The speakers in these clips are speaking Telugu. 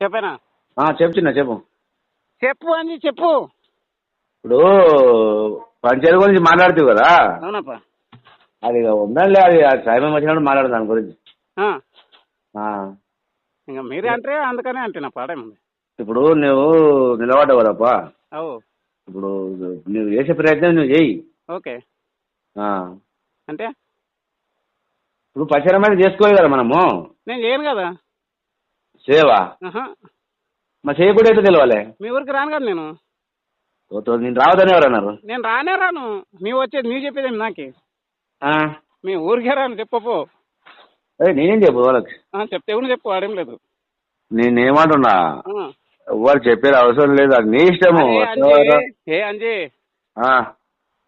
చెప్పానా? చెప్పు చిన్న చెప్పు. చెప్పు అని చెప్పు. ఇప్పుడు పంచాయతీ గురించి మాట్లాడుతావు కదా? అవునప్పా. అది ఉందండి అది సమయం వచ్చినప్పుడు మాట్లాడదాం దాని గురించి. ఇంకా మీరే అంటే అందుకనే అంటున్నా పాడేముంది ఇప్పుడు నువ్వు నిలబడ్డావు కదప్పా? అవు ఇప్పుడు నువ్వు చేసే ప్రయత్నం నువ్వు చేయి. ఓకే. అంటే? ఇప్పుడు పరిసరం మీద చేసుకోవాలి కదా మనము. నేను చేయను కదా? ఆహా. మరి చేయకుండా అయితే తెలవాలి. మీ ఊరికి రాను కదా నేను? ఓ, తో- నేను రావద్దని ఎవరు అన్నారు నేను రానే రాను. నీవు వచ్చేది నీవు చెప్పేదేమి నాకి? ఆ, మీ ఊరికే రాను చెప్పపో ఏయ్, నేనేం చెప్పు వాళ్ళకి? ఆ, చెప్తే కూడా చెప్పు వాడేం లేదు. నేనేమంటున్నా? ఆ. వాళ్ళు చెప్పేది అవసరం లేదు అది నీ ఇష్టము. అరే అంజీ, ఏ అంజీ. ఆ,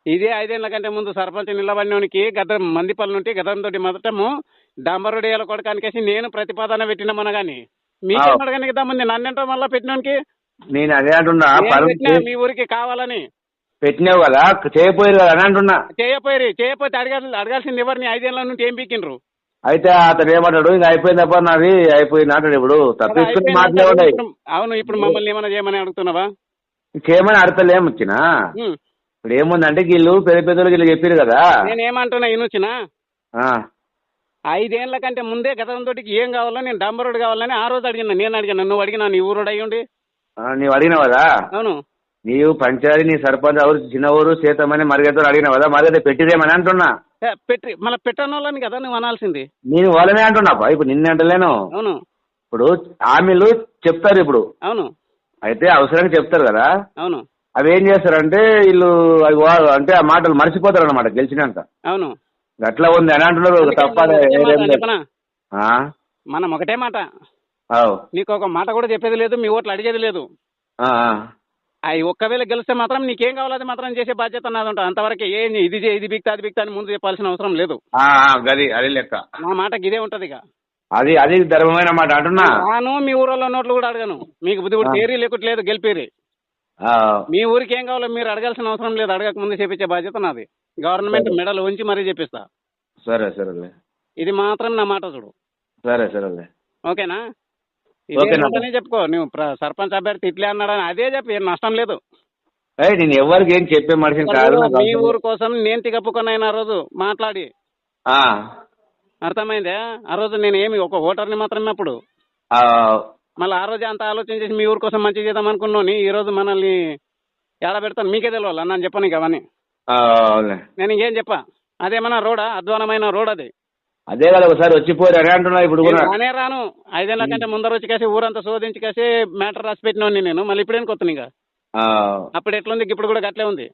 ఇదే ఐదేళ్ళ కంటే ముందు సర్పంచ్ నిలబడినోనికి గత మందిపల్లి నుండి గతంతో మొదటము డాంబరుడియాల కొడకానికేసి నేను ప్రతిపాదన పెట్టిన మనగాని మీకేం అడగనికి దమ్ముంది నన్నంటో మళ్ళా పెట్టినోనికి? నేను అదే అంటున్నా మీ ఊరికి కావాలని. పెట్టినావు కదా చేయపోయారు కదా అని అంటున్నా. చేయపోయి చేయకపోతే అడగాల్సి అడగాల్సింది ఎవరిని? ఐదేళ్ళ నుండి ఏం పీకిండ్రు? అయితే అతను ఏమంటాడు? ఇంకా అయిపోయిందప్ప నాది అయిపోయింది అంటాడు ఇప్పుడు. తప్పించుకుని అయిపోయింది మాటలే ఉన్నాయి ఇప్పుడు- అవును ఇప్పుడు మమ్మల్ని ఏమైనా చేయమని అడుగుతున్నావా? చేయమని అడతలేం వచ్చిన. ఇప్పుడు ఏముందంటే వీళ్ళు పెద్ద పెద్దలు వీళ్ళు చెప్పారు కదా. నేను ఏమంటున్నా ఇనుచినా? ఆ, ఐదేళ్ళ కంటే ముందే గతంతో ఏం కావాలో నేను డాంబరుడు కావాలని ఆ రోజు అడిగినా. నేను అడిగినా నువ్వు అడిగినా నీ ఊరుడు అయ్యుండి ఆ, నీవు అడిగినావు కదా అవును. నీవు పంచాయతీ నీ సర్పంచ్ ఎవరు చిన్న ఊరు సీతమని మరిగెత్తు అడిగినావు కదా పెట్టిదేమని అంటున్నా. పెట్టి మళ్ళీ పెట్టని వాళ్ళని కదా నువ్వు అనాల్సింది. నేను వాళ్ళనే అంటున్నా ఇప్పుడు నిన్న అంటలేను. అవును. ఇప్పుడు హామీలు చెప్తారు ఇప్పుడు. అవును. అయితే అవసరంగా చెప్తారు కదా. అవును. అవి ఏం చేస్తారంటే వీళ్ళు అవి అంటే ఆ మాటలు మర్చిపోతారు అనమాట గెలిచినాక. అవును. అట్లా ఉంది అని అంటున్నారు మనం ఒకటే మాట. నీకు ఒక మాట కూడా చెప్పేది లేదు మీ ఓట్లు అడిగేది లేదు. అవి ఒక్కవేళ గెలిస్తే మాత్రం నీకేం కావాలో అది మాత్రం చేసే బాధ్యత నాది ఉంటుంది అంతవరకు ఏ ఇది ఇది బిక్తా అది బిక్తా అని ముందు చెప్పాల్సిన అవసరం లేదు. గది అది లెక్క. నా మాటకి ఇదే ఉంటది ఇక. అది అది ధర్మమైన మాట అంటున్నా. రాను మీ ఊరిలో నోట్లు కూడా అడగను. మీకు బుద్ధి కూడా. తేరీ లేకుంటే లేదు గెలిపేరి మీ ఊరికి ఏం కావాలో మీరు అడగాల్సిన అవసరం లేదు అడగక ముందు చేపించే బాధ్యత నాది. గవర్నమెంట్. మెడలు ఉంచి మరీ చెప్పిస్తా. సరే సరేలే. ఇది మాత్రం నా మాట చూడు. సరే సరేలే. ఓకేనా? ఓకేనా. ఇదేంటనే చెప్పుకో. నువ్వు ప్ర- సర్పంచ్ అభ్యర్థి ఇట్లే అన్నాడని అదే చెప్పి ఏం నష్టం లేదు. ఏయ్ నేను ఎవరికి ఏం చెప్పే మనిషిని కాదు నాకు మీ అవసరం. ఊరు కోసం నేను తిగప్పుకున్నాను ఆ రోజు. మాట్లాడి. ఆ, అర్థమైందే? ఆ రోజు నేను ఏమి ఒక ఓటర్ని మాత్రమే అప్పుడు? ఆ, మళ్ళీ ఆ రోజు అంత ఆలోచన చేసి మీ ఊరు కోసం మంచి చేద్దాం అనుకున్నాను ఈ రోజు మనల్ని ఏడ పెడతాను మీకే తెలియాలి అన్నాను చెప్పను ఇక అవన్నీ. ఆ, అవునులే. నేను ఇంకేం చెప్పా? అదేమన్నా రోడా అధ్వానమైన రోడ్ అది. అదే కదా ఒకసారి వచ్చిపోయారు అని అంటున్నా ఇప్పుడు కూడా. రానే రాను. ఐదేళ్ళ కంటే ముందర వచ్చి కాసి ఊరంతా శోధించి కాసి మ్యాటర్ రాసి పెట్టినోని నేను. మళ్ళీ ఇప్పుడేం కొత్త ఇంకా. అప్పుడు ఎట్లుంది? ఇప్పుడు కూడా గట్లే ఉంది.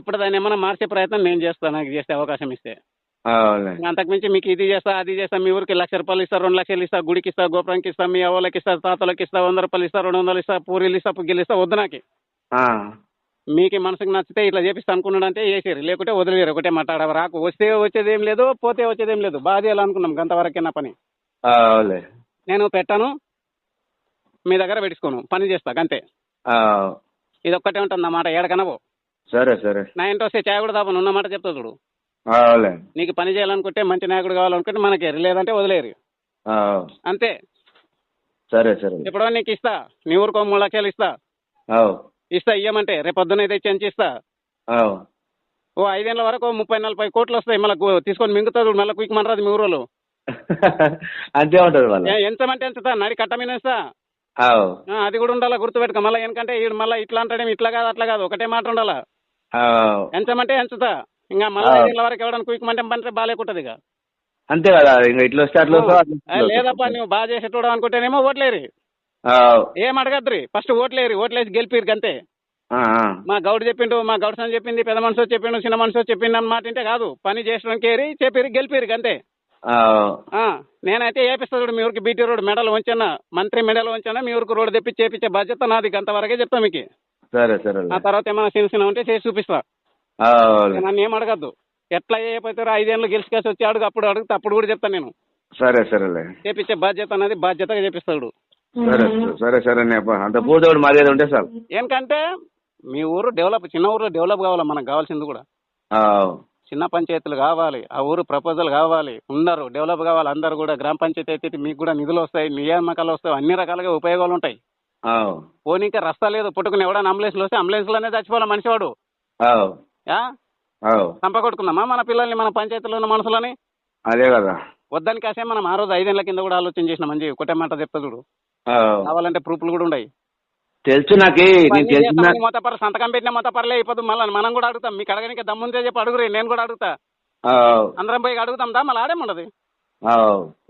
ఇప్పుడు దాన్ని ఏమన్నా మార్చే ప్రయత్నం నేను చేస్తాను నాకు చేసే అవకాశం ఇస్తే. అంతకుమించి మీకు ఇది చేస్తా అది చేస్తా మీ ఊరికి లక్ష రూపాయలు ఇస్తా రెండు లక్షలు ఇస్తా గుడికి ఇస్తా గోపురానికి ఇస్తా మీ అవ్వలకి ఇస్తా తాతలకి ఇస్తా వంద రూపాయలు ఇస్తా రెండు వందలు ఇస్తా పూరీలు ఇస్తా పుగ్గిలు ఇస్తా వద్దు నాకు. మీకు మనసుకు నచ్చితే ఇట్లా చేపిస్తా అనుకున్నాడంటే వేసేరు లేకుంటే వదిలేరు. ఒకటే మాట్లాడ రాకు. వస్తే వచ్చేదేం లేదు పోతే వచ్చేదేం లేదు. బాగా చేయాలనుకున్నాం గంతవరకే నా పని. నేను పెట్టాను మీ దగ్గర పెట్టుకోను. పని చేస్తా అంతే ఇది ఒక్కటే ఉంటుంది నా మాట ఏడకనవో సరే సరే. నా ఇంటి వస్తే కూడా దాపను ఉన్న మాట చెప్తా చూడు. నీకు పని చేయాలనుకుంటే మంచి నాయకుడు కావాలనుకుంటే మనకి. లేదంటే వదిలేరు. అంతే. సరే సరే. ఎప్పుడో నీకు ఇస్తా. నీ ఊరికో మూడు లక్షలు ఇస్తా. ఇస్తా ఇయ్యమంటే. రేపు పొద్దున అయితే చెంచి ఇస్తా ఓ ఐదేళ్ళ వరకు ముప్పై నలభై కోట్లు వస్తాయి. మళ్ళీ తీసుకొని మింగుతుంది మళ్ళీ క్విక్ మనరాదు మీ ఊరోళ్ళు. అంతే ఉంటుంది ఎంచమంటే ఎంచుతా నడి కట్టమీనేస్తా అవు ఆ, అది కూడా ఉండాలా గుర్తుపెట్టుకో. మళ్ళీ ఎందుకంటే మళ్ళీ ఇట్లా అంటాడేమి ఇట్లా కాదు అట్లా కాదు. ఒకటే మాట ఉండాలా? ఎంచమంటే ఎంచుతా ఇంకా మళ్ళీ ఆ. ఐదేళ్ళ వరకు ఎవడన్నా క్విక్ మంటే పంటే బాగాలేకుంటది ఇక. అంతే కదా ఇంకా ఇట్లా వస్తే అట్లా. లేదప్పా నువ్వు బాగా చేసేటోడు అనుకుంటేనేమో ఓట్లేరు. ఏం అడగద్రి ఫస్ట్ ఓట్లేరు ఓట్లేసి గెలిపిరు అంతే. మా గౌడ్ చెప్పిండు మా గౌడ్ సన్ చెప్పింది పెద్ద మనిషి చెప్పిండు చిన్న మనిషి చెప్పిండు అన్నమాట అంటే కాదు. పని చేయడానికి ఏరి చెప్పిరు గెలిపిరు అంతే నేనైతే ఏపిస్తా చూడు మీ ఊరికి బీటీ రోడ్ మెడల్ వంచన్నా మంత్రి మెడల్ వంచన్నా మీ ఊరికి రోడ్ తెప్పి చేపించే బాధ్యత నాది అంతవరకే చెప్తా మీకు. సరే సరే. ఆ తర్వాత ఏమైనా చిన్న చిన్న ఉంటే చేసి చూపిస్తా. నన్ను ఏం అడగద్దు. ఎట్లా ఏ పోతారో ఐదేళ్ళు గెలిచి కాసి వచ్చి అడుగు అప్పుడు అడుగుతా అప్పుడు కూడా చెప్తాను నేను. సరే సరేలే. చేపించే బాధ్యత అనేది బాధ్యతగా చేపిస్తాడు సరే సరే అంత పూర్తోడు మర్యాద ఉంటే సార్ ఏంటంటే మీ ఊరు డెవలప్ చిన్న ఊరు డెవలప్ కావాలా మనకు కావాల్సింది కూడా? చిన్న పంచాయతీలు కావాలి ఆ ఊరు ప్రపోజల్ కావాలి ఉన్నారు డెవలప్ కావాలి అందరు కూడా గ్రామ పంచాయతీ అయితే మీకు కూడా నిధులు వస్తాయి నియామకాలు వస్తాయి అన్ని రకాలుగా ఉపయోగాలు ఉంటాయి. అవు పోనీకే రస్తా లేదు పుట్టుకుని ఎవడైనా అంబులెన్స్లో వస్తే అంబులెన్స్లోనే చచ్చిపోవాలి మనిషివాడు. చంపకొట్టుకుందామా మన పిల్లల్ని మన పంచాయతీలో ఉన్న మనుషులని అదే కదా. వద్దని కాసే మనం ఆ రోజు ఐదేళ్ళ కింద కూడా ఆలోచన చేసిన మంచి ఒకటే మాట చెప్తా చూడు. కావాలంటే ప్రూఫ్లు కూడా ఉన్నాయి తెలుసు నాకు తెలిసిన మొత్తపర సంతకం పెట్టిన మొత్తపరలే అయిపోతుంది మళ్ళీ మనం కూడా అడుగుతాం. మీకు అడగడానికి దమ్ముందే చెప్పి అడుగురి నేను కూడా అడుగుతా. అందరం పోయి అడుగుతాం దా మళ్ళీ ఆడేముండదు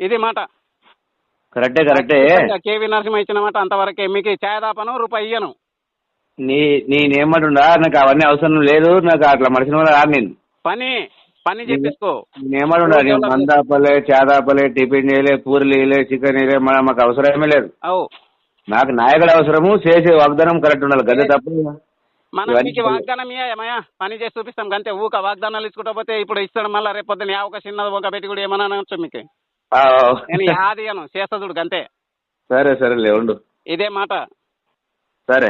ఇది మాట. కరెక్టే కరెక్టే. కేవీ నరసింహ ఇచ్చిన మాట అంతవరకే. మీకు ఛాయదాపను రూపాయి ఇయ్యను. నీ నేనేమంటుండా నాకు అవన్నీ అవసరం లేదు నాకు అట్లా మనిషిని రాను నేను పని. పని చెప్పిసుకో నేను మందాపలే చేదాపలే టిఫిన్ చేయలే పూరీలు వేయలే చికెన్ వేయలే మన మాకు అవసరమే లేదు. నాకు నాయకుడు అవసరము చేసే వాగ్దానం కరెక్ట్ ఉండాలి. గదే తప్ప మనం మీకు వాగ్దానం ఇయ్యమయ్యా పని చేసి చూపిస్తాం అంతే ఊక వాగ్దానాలు ఇచ్చుకుంటా పోతే ఇప్పుడు ఇస్తాడు మళ్ళీ రేపు పొద్దున్న ఒక చిన్నది ఒక పెట్టి కూడా ఏమన్నా అనొచ్చు మీకు. నేను యాది అను చేస్తా చూడు అంతే సరే సరే లేవుండు ఇదే మాట. సరే.